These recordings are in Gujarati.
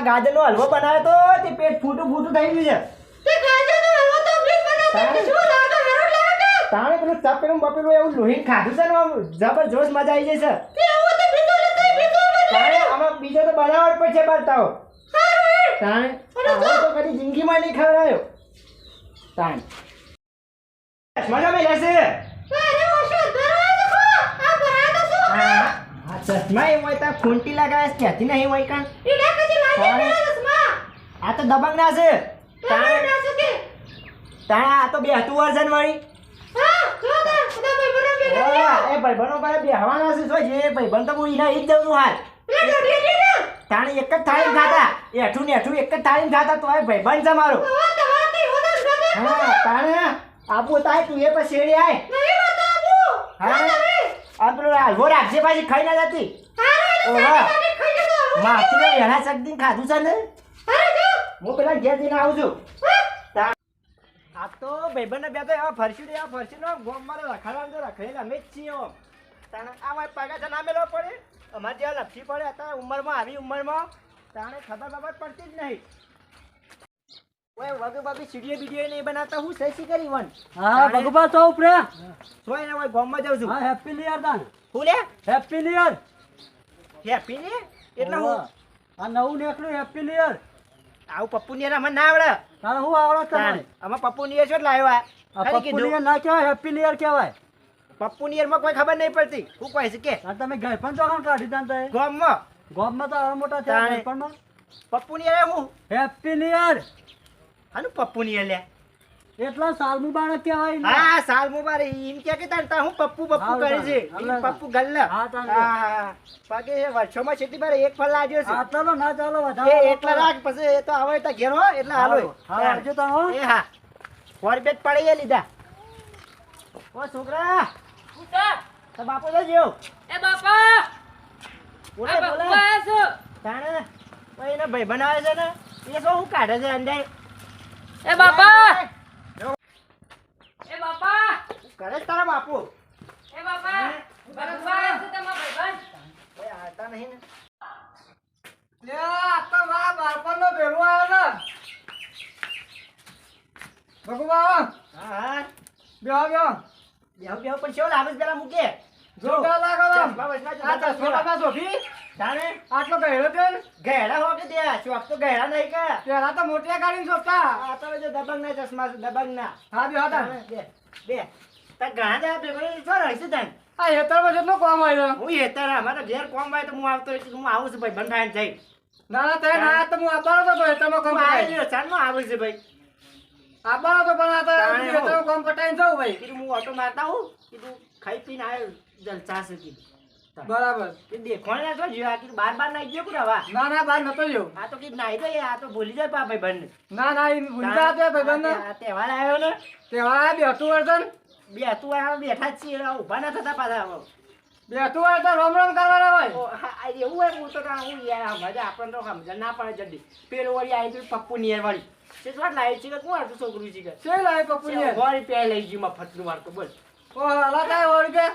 આ ગાજરનો હલવો બનાવ્યો તો તે પેટ ફૂટું ફૂટું થઈ ગયું છે. તે ગાજરનો હલવો તો બ્લીચ બનાવતા શું લાગે? હારું લાગે તાણે પેલું તપેલું બપેલું એવું લોહી ખાધું છે ને આમ જબરજસ્ત મજા આવી જાય તે આવો તો બીજો તાણે આમાં બીજો તો બનાવટ પણ છે બતાવો તાણે આવો તો કદી જિંદગીમાં નહીં ખવડાયો. તાણે. મજા મેં લેશે અરે ઓશો આ શું આ ચશ્મા એ હોય તો ખૂંટી લગાવે છે ત્યાંથી નહીં હોય કાં? ઈડા કજી લાગે દસમા આ તો દબંગ ના છે. તાણ ના છે કે તાણ આ તો બેહતું વર્ઝન વાળી. હા જો બધા ભાઈ બરો બે એ બેહવાના છે છે એ ભાઈબંધ તો હું એના ઈ જ દઉં હાલ. તાણે એક જ થાળી ખાતા. એઠું ને અઠું એક જ થાળી ખાતા તો એ ભાઈબંધ છે મારો. હા તાણે આપું તાય તું એ પછી શેડી આય. નહીં હા. આ પેલો હલવો રાખજે પાછી ખાઈ ના જતી. માથીને વેલા શકદી ખાધું છે ને? હું પેલા ઘેર જઈને આવું છું. આ તો ભાઈબંધને બે તો એવા ફરસી દે એવા ફરસી નો ગોમ મારે રખડવાનું તો અમે જ છીએ તાણે આ મારે પગા ના મેળવો પડે. અમારે જેવા લપસી પડે અત્યારે ઉંમરમાં આવી ઉંમરમાં. તાણે ખબર બબર પડતી જ નહીં. ઓય વગર બાબી સીડીઓ નહીં બનાવતા હું સહી કરી વન. હા ભગવા તો ઉપરે. સોય ને ઓય ગોમમાં જાઉં છું. હા હેપી ન્યુ યર દાન હું હેપી ન્યુ યર હેપી ને એટલે હું આ નવું નીકળ્યું હેપી ન્યુ યર આવું પપ્પુ ને મને ના આવડે. તારે હું આવડો પપ્પુ ની શું લાવ્યા પપ્પુ ન્યુ યર ના કહેવાય હેપી ન્યુ યર કહેવાય. પપ્પુ ની માં કોઈ ખબર નહીં પડતી. હું કહીશ કે તમે ઘર પણ ચોખાણ કાઢી દાન તો ગોમમાં. ગોમમાં તો મોટા થયા. ઘરપણમાં. પપ્પુ ની હું? હેપી ન્યુ યર હાનું પપ્પુ ની અલ્યા. એટલા સાલમું બાળક કહેવાય ને. હા સાલ મુબારક એમ કે કે તાર હું પપ્પુ પપ્પુ કરે છે. પપ્પુ ગલ્લા. હા હા હા વર્ષોમાં છેટી બાર એક ફળ લાગ્યો છે. ચાલો ના ચાલો એ વધારે એટલા રાખ પછી એ તો આવે તો ઘેર એટલે હાલો. હા. આવજો તો હો. એ હા. ફોર બેટ પડી લીધા. ઓ છોકરા. તો બાપુ તો જેવ. એ બાપા. બોલે બોલે બાપા આયા છો. તાણે એના ભાઈ બનાવે છે ને એ શું હું કાઢે છે અંદર? એ બાપા! એ બાપા! કરે તારા બાપુ? એ બાપા! ભરતભાઈ છે તમારા ભાઈબંધ. કોઈ આવતા નહીં ને. લે, આ તો મારા બાળપણનો ભેગો આવ્યો ને. ભગવાન! હા હા. બેહો બેહો. બેહો બેહો પણ શું લાગે છે પેલા મૂકે? જો લાગે આ. શોભી? આટલો ગહેરો છે ને? ગહેડા દે ચોક તો ગહેરા નહીં કે પહેલા તો મોટી શોધતા. આ તો જે દબંગ ના ચશ્મા છે દબંગ ના હા. બે બે તાર ઘણા દે ભેગો શું રહીશ તને આ હેતરમાં જેટલો કોમ આવ્યો. હું એ તારા અમારા ઘેર કોમ હોય તો હું આવતો હું આવું છું ભાઈ બંધ થાય થઈ ના, ના, તે ના, તો હું આવવાનો હતો હેતરમાં કોમ હું આવી પટાઈને. ચાલમાં આવું છે ભાઈ આવવાનો તો પણ આ તો તાણે કોમ પટાઈને જાઉં ભાઈ. કીધું હું ઓટો મારતા હું કીધું ખાઈ પીને આવ્યો જલસા છે કીધું બરાબર. એ દેખોણ ના જો આ કીધું બાર બાર નાઈ ગયો કું હવા ના ના બાર નતો ગયો. આ તો કીધું નાઈ દે આ તો ભૂલી જાય પા ભાઈ બંધ ના ના એ ભૂલતા હતા ભાઈબંધને. આ તહેવાર આવ્યો ને. તહેવાર બેઠું વર્તન બે તું આ બેઠા જ છીએ ઊભા ના થતા પાછા. બેઠું વર્તન રોમ રોમ કરવાના હોય. એવું હોય હું તો હું યાર મજા આપણને તો સમજણ ના પડે જલ્દી. પેલો વળી આવી તું પપ્પુ નિયર વાળી. તે તો લાવી છે કે કોણ હતું છોકરું છે કે? શું લાવે નિયર વળી પહેલાં લઈ ગયું મફતનું તો બોલ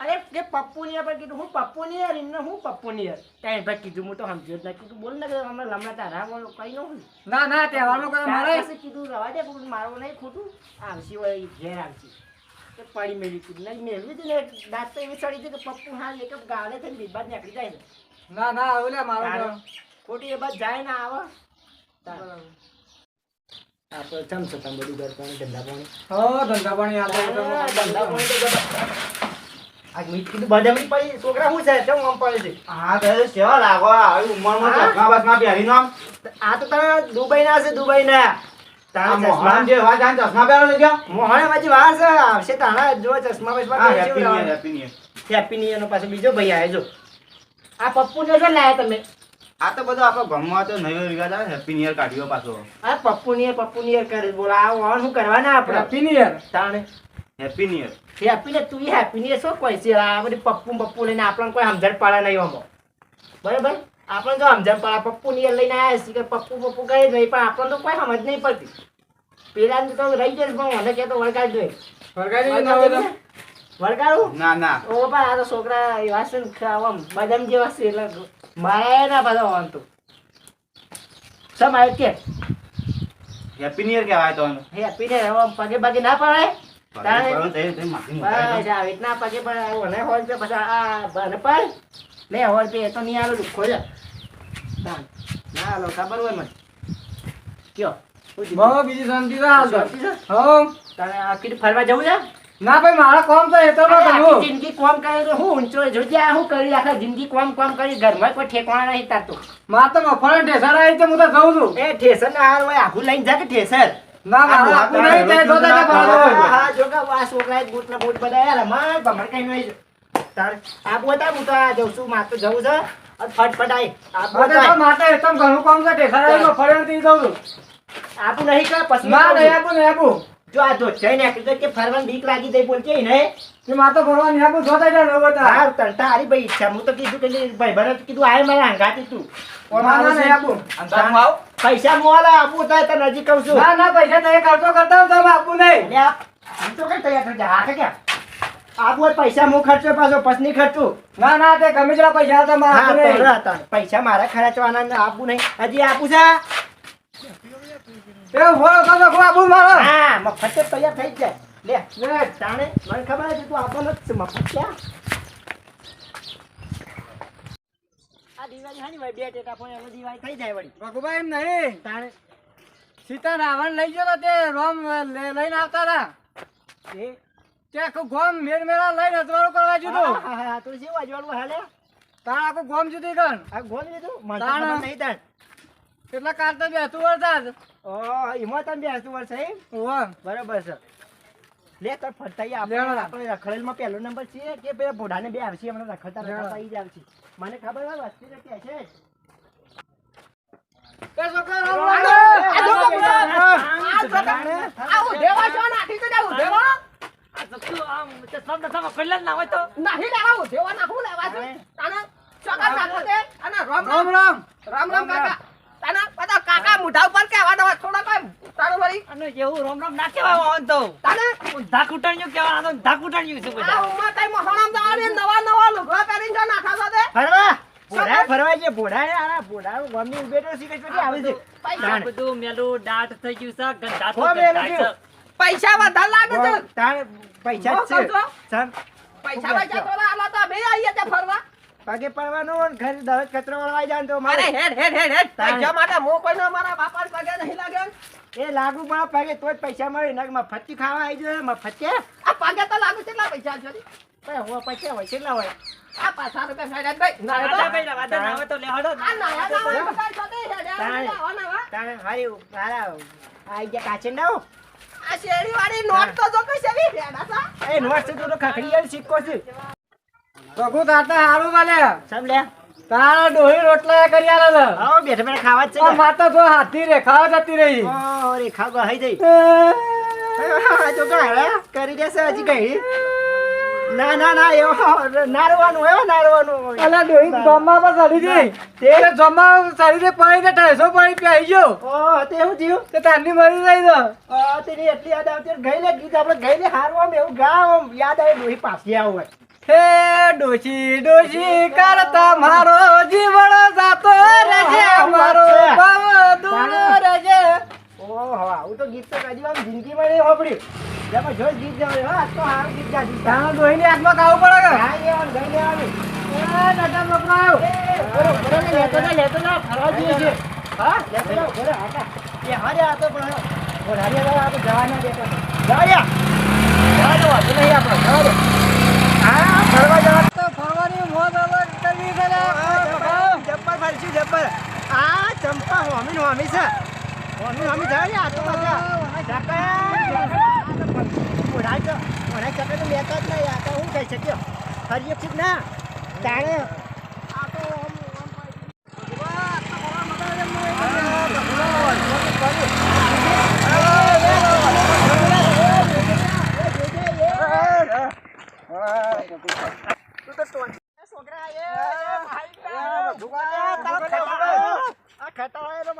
અરે કે પપ્પુ પર કીધું હું પપ્પુ નિયર એમને હું પપ્પુ ત્યાં ભાઈ કીધું હું તો સમજ્યો જ ના કીધું બોલ ને કે અમે લમણા તારા બોલ કઈ ન ના ના કોઈ તારા કીધું રવા દે મારવું નહીં ખોટું. આવશે હોય ઘેર આવશે. તો પડી મેળવી કીધું નહીં મેળવી હતી ને દાંત તો એવી ચડી હતી કે પપ્પુ હા એક ગાળે થઈને બીબાદ નીકળી જાય. ના ના મારો ખોટી એ બાદ જાય ને આવે. આપણે ચમચો તમે બધું ઘર પાણી ધંધા પાણી? હો ધંધા પાણી આપો ધંધા પાણી તો આ મીઠ કીધું બદામની પડી છોકરા શું છે? કેમ આમ પડે છે? હા તો કેવા લાગો? આવી ઉંમરમાં ચશ્મા બસમા પહેરીને આમ. આ તો તમે દુબઈ ના છે દુબઈ ના. મોહન જે વાત ચશ્મા પહેરો છે? મોહન પાછી વાર છે. આવશે તારા જો ચશ્મા બસમા હેપી નો પાછો બીજો ભાઈ આવે આ પપ્પુ ને શું લાયા તમે. આ તો બધો આપણો ગમવા તો નવો રિવાજ આવે હેપી નિયર યર કાઢ્યો પાછો. આ પપ્પુ નિયર પપ્પુ નિયર કરે બોલાવો આ શું કરવાના આપણે? હેપી નિયર તાણે. હેપી નિયર યર હેપી ને તું હેપી નિયર શું કોઈ છે આ બધી પપ્પુ પપ્પુ લઈને આપણને કોઈ સમજણ પાડે નહીં અમો બરાબર? આપણને તો સમજણ પાડે પપ્પુ નિયર લઈને આવ્યા છીએ કે પપ્પુ પપ્પુ કહે જ નહીં પણ આપણને તો કોઈ સમજ નહીં પડતી. પેલા તો રહી જશે પણ મને કે તો વળગાડ જોઈએ વરગાડી ના વળગાડું? ના ના. ઓ પણ આ તો છોકરા એવા છે ને આમ બદામ જેવા છે એટલે મારે ના બધા વાંધો સમ આવ્યો કે? હેપી ન્યુ કહેવાય તો એને. હેપી ને પગે પગે ના તો. પગે પડે આવું હોલ પે પછી આ બને પડ. લે હોલ પે તો નહીં આલો દુખો ના આલો ખબર હોય મને. કયો? બીજી શાંતિ તો. શાંતિ. તારે આ કીધું ફરવા જવું છે? ના ભાઈ મારા કોમ તો એ તો અરે કરું જિંદગી કોમ કરે તો હું ઊંચો જોજે આ હું કરી આખા જિંદગી કોમ કોમ કરી ઘરમાં કોઈ ઠેકાણા નહીં તો માં તો મફળે ઠેસર આવી તો હું તો જઉં છું. એ ઠેસર ના હાર હોય આખું લઈને જા કે ઠેસર ના મારે આખું નહીં તે તે હા, જો કે આ છોકરાએ બૂટ ને બૂટ બધા યારમાં ભમર કઈ નહીં તાર આ બોતા હું તો આ જઉં છું માર તો જવું છે. ફટફટ આય. આ બોતા તો હતા. માથે એકદમ ઘણું કામ છે ઠેસર આવી મફળે નથી દઉં છું. આબુ નહીં કર પછી ના નહીં આપું નહીં આપું. જો આ ધોત જઈને કે ફરવાની બીક લાગી જાય બોલતી ને કે માં તો ભરવા નહીં આપું જોતા જા ન બતા હા તને તારી ભાઈ ઈચ્છા. હું તો કીધું કે ભાઈ ભરત કીધું આય મારા હંગાતી તું. ઓમ ને ના, આવું નહીં છે. પૈસા મોલા આપું તો તને નજીક કહું છું. ના ના પૈસા તમે ખર્ચો કરતા હો તો આપવું નહીં. એટલે આપ તો કે તૈયાર થઈ જા હા કે ક્યાં આપું પૈસા હું ખર્ચો પાછો પછી ખર્ચું. ના ના તે ગમે પૈસા તો મારે હા. પૈસા મારા ખર્ચવાના ને આપવું નહીં. હજી આપું છે? એ ઊભો રહો, તમે આપવું મારે હા મફત તૈયાર થઈ જાય. લે લે જાણે મને ખબર છે તું આપવાનો જ છે મફત ક્યાં આ દિવાળી હાની ભાઈ બે ટેટા પણ હવે દિવાળી થઈ જાય વળી. ભગુભાઈ એમ નહીં. તાણે સીતા રાવણ લઈ ગયો તો તે રોમ લઈને આવતા હતા. એ? તે આખું ગોમ મેર મેરા લઈને અજવાળું કરવા જુદું હા, હા, તું શું અજવાળું હાલે? તાણ આખું ગોમ જુદી ગણ આ લીધું? તાણે. નહીં તાણ. કેટલા કાલ તો બેસતું વરસાદ એમાં તમે બેસતું વર્ષ બરાબર છે. લે તો ફરતાઈ આપણે. આપણે રખડેલમાં પહેલો નંબર છે કે પેલા ભોડાને બે આવશે હમણાં રખડતા રખડતા આવી જ આવશે. મને ખબર હોય વસ્તી કે છે રામ રામ. રામ રામ. કાકા. મુઢા ઉપર કહેવા દવા થોડા કોઈ તારું વળી. તાના? આ ઉંમર કઈ મહોણામ જવાની નવા નવા લુગડા પહેરીને જો નાખા છો તે. ફરવા? ભોડા ફરવા જે ભોડા ને આના ભોડા ગમી ઉભેટો શીખે છે આવે છે. તાણે. હો, મેલું ગયું. પૈસા વધારે લાગે છે પૈસા છે. પૈસા પૈસા થોડા આલા તો તે ફરવા. પગે પડવાનું અને ઘર દરજ કચરો વળવાઈ જાય ને તો મારે હેડ હેડ હેડ હેડ. પૈસા માટે હું કોઈનો મારા બાપા પગે નહીં લાગે. એ લાગુ પણ પગે તો જ પૈસા મળે ને મફતી ખાવા આવી જાય મફતી આ પગે તો લાગુ કેટલા પૈસા છે પણ હું પૈસા હોય કેટલા હોય? આ પાછા રૂપિયા સાઈડ ભાઈ. ના તો આ નાયા ના હોય તો કાંઈ છો ના હેડ તાણે. આવો ને હવે. તાણે હારી હારા આઈ ગયા કાચે ના આ શેરી વાળી નોટ તો જો કઈ શેરી? રેડા સા એ નોટ તો તો ખખડી સિક્કો છે. ભગુ તાતા હારું વાલે. સમ લે. તારા ડોહી રોટલા કરી આલો છે. આવો બેઠા બેઠા ખાવા જ છે માતા જો હાથી રે ખાવા જતી રહી. ઓ રેખા ગઈ જઈ. જો ગાળા કરી દેશે હજી કઈ ના ના ના એવો નારવાનું એવો નારવાનું. અલા ડોહી જમવા પર ચડી ગઈ. તે તે જમવા ચડી દે પડી ને ઢાઈસો પડી પ્યાઈ ગયો. ઓ તે હું તે તારની મરી રહી આ તેની એટલી યાદ આવતી ગઈ લે ગીત આપણે ગઈ આમ એવું ગાવ યાદ આવે ડોહી પાછી આવું હે ડોશી ડોશી કરતા મારો જીવન જાતો રહેજે મારો ભાવ દૂર રહેજે. ઓહો આવું તો ગીત તો કદી આમ જિંદગીમાં નહીં હોભળ્યું જેમાં જો ગીત જાવ હા તો હારું ગીત ગાધું તારા ડોહીની હાથમાં ખાવું પડે કે? હા લેવાનું ગઈ લેવાનું એ દાદા મકરાવ બરો, બરો ને લેતો ને લેતો ને ફરવા જઈએ છે. હા, લેતો ને બરો, હા, એ હારે આતો તો પણ, હારે આ તો જવા ના દેતો. જવા જાડો નહીં આપણો, જવા દે. ફરવા જવા તો ફરવાની મોજ અલગ કરવી છે. જબ્બર ફરશું, જબ્બર. આ ચંપા હોમી ને હોમી છે. હોમી હોમી જાય આ તો પાછા. ચકન. તો, મોઢા ચકન તો લેતા જ નહીં, આ તો હું કહી શક્યો. ફરી એક ના તાણે આ તો આમ- આમ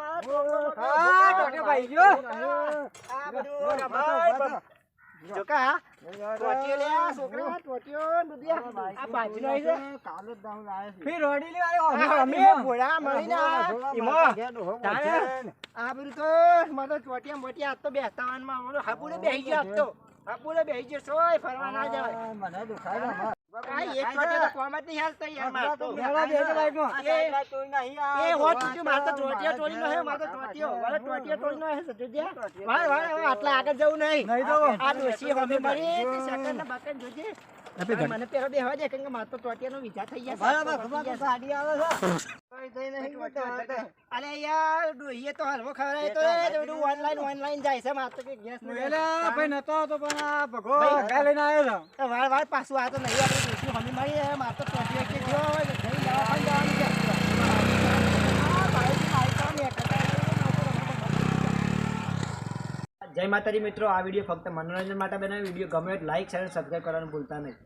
હા, ટોટિયો ભાઈ ગયો. જોકા ટોટિયો લે આ છોકરા. ટોટિયો દુધિયા આ આવી છે. ફી રોડીલી વાળી આ અમે ભોળા મળીને ઈમો. તાણે આ બધું તો મારે તો ચોટિયા મોટિયા તો બેસતા વાનમાં. હાપુડે બેસી ગયો તો. હાપુડે ગયો સોય ફરવા ના જવાય. મને દુખાય હવે આટલા આગળ જવું નહીં. આ ડોશી હોમી મળી, જોજે. મને પેલો બેહવા દે, કેમ કે મારે તો ચોટિયાનો વિચાર થઈ ગયા બરાબર, ખબર તો સાડી આવે છે. અરે યાર ડોહીએ તો હલવો તો બધું online જાય છે. મારે તો કંઈ ગેસ નથી. ભાઈ નતો આવતો પણ આ ભગો ભાઈ, લઈને આવ્યો તો વાળ વાળ પાછું આ તો નહીં આપણે હોમી તો કે ગયો હોય, દવાખાને જવાનું છે. જય માતાજી મિત્રો આ વીડિયો ફક્ત મનોરંજન માટે બનાવ્યો વીડિયો ગમે લાઈક શેર સબસ્ક્રાઈબ કરવાનું ભૂલતા નહીં